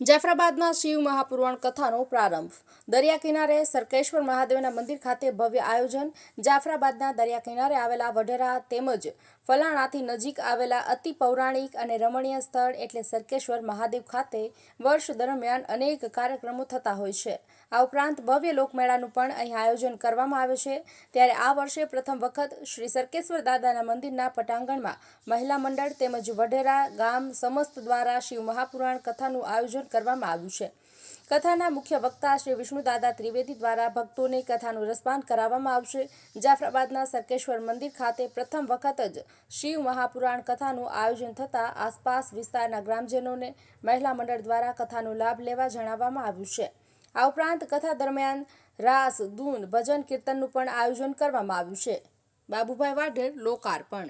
જાફરાબાદમાં શિવ મહાપુરાણ કથાનો પ્રારંભ. દરિયા કિનારે સરકેશ્વર મહાદેવના મંદિર ખાતે ભવ્ય આયોજન. જાફરાબાદના દરિયા કિનારે આવેલા વઢેરા તેમજ ફલાણાથી નજીક આવેલા અતિ પૌરાણિક અને રમણીય સ્થળ એટલે સરકેશ્વર મહાદેવ ખાતે વર્ષ દરમિયાન અનેક કાર્યક્રમો થતા હોય છે. આ ઉપરાંત ભવ્ય લોકમેળાનું પણ અહીં આયોજન કરવામાં આવે છે. ત્યારે આ વર્ષે પ્રથમ વખત શ્રી સરકેશ્વર દાદાના મંદિરના પટાંગણમાં મહિલા મંડળ તેમજ વઢેરા ગામ સમસ્ત દ્વારા શિવ મહાપુરાણ કથાનું આયોજન કરવામાં આવ્યું છે. કથાના મુખ્ય વક્તા શ્રી વિષ્ણુદાદા ત્રિવેદી દ્વારા ભક્તોને કથાનું રસપાન કરાવવામાં આવશે. જાફરાબાદના સરકેશ્વર મંદિર ખાતે પ્રથમ વખત જ શિવ મહાપુરાણ કથાનું આયોજન થતાં આસપાસ વિસ્તારના ગ્રામજનોને મહિલા મંડળ દ્વારા કથાનો લાભ લેવા જણાવવામાં આવ્યું છે. આ ઉપરાંત કથા દરમિયાન રાસ, ધૂન, ભજન, કીર્તનનું પણ આયોજન કરવામાં આવ્યું છે. બાબુભાઈ વાઢેર, લોકાર્પણ.